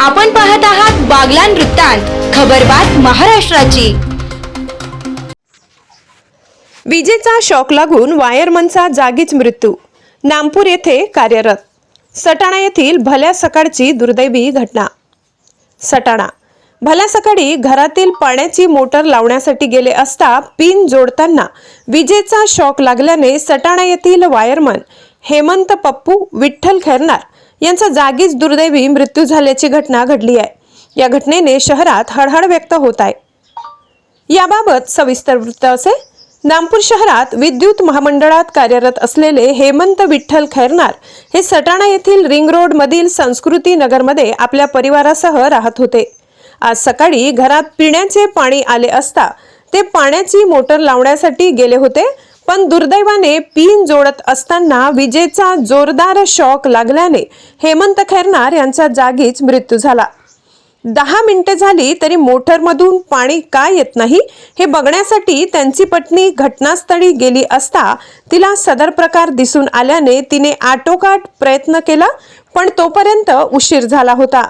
आपण पाहत आहात बागलान वृत्तांत खबरबात महाराष्ट्राची. विजेचा शॉक लागून वायरमनचा जागीच मृत्यू. नामपूर येथे कार्यरत. सटाणा येथील भल्या सकाळची दुर्दैवी घटना. सटाणा. भल्या सकाळी घरातील पाण्याची मोटर लावण्यासाठी गेले असता पिन जोडताना विजेचा शॉक लागल्याने सटाणा येथील वायरमन हेमंत पप्पू विठ्ठल खैरनार यांचा जागीच दुर्दैवी मृत्यू झाल्याची घटना घडली आहे. या घटनेने शहरात हळहळ व्यक्त होत आहे. याबाबत सविस्तर वृत्त असे नामपूर शहरात विद्युत महामंडळात कार्यरत असलेले हेमंत विठ्ठल खैरनार हे सटाणा येथील रिंग रोड मधील संस्कृती नगरमध्ये आपल्या परिवारासह राहत होते. आज सकाळी घरात पिण्याचे पाणी आले असता ते पाण्याची मोटर लावण्यासाठी गेले होते पण दुर्दैवाने पिन जोडत असताना विजेचा जोरदार शॉक लागल्याने हेमंत खैरनार यांचा जागीच मृत्यू झाला. दहा मिनिटे झाली तरी मोटरमधून पाणी का येत नाही हे बघण्यासाठी त्यांची पत्नी घटनास्थळी गेली असता तिला सदर प्रकार दिसून आल्याने तिने आटोकाट प्रयत्न केला पण तोपर्यंत उशीर झाला होता.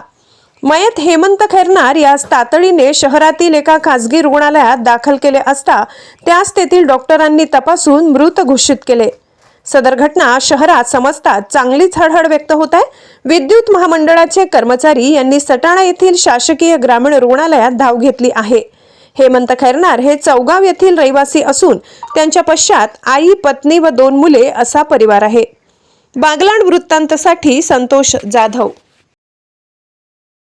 मयत हेमंत खैरनार यास तातडीने शहरातील एका खासगी रुग्णालयात दाखल केले असता त्यास तेथील डॉक्टरांनी तपासून मृत घोषित केले. सदर घटना शहरात समजतात चांगलीच हळहळ व्यक्त होत आहे. विद्युत महामंडळाचे कर्मचारी यांनी सटाणा येथील शासकीय ग्रामीण रुग्णालयात धाव घेतली आहे. हेमंत खैरनार हे चौगाव येथील रहिवासी असून त्यांच्या पश्चात आई पत्नी व दोन मुले असा परिवार आहे. बागलाण वृत्तांतसाठी संतोष जाधव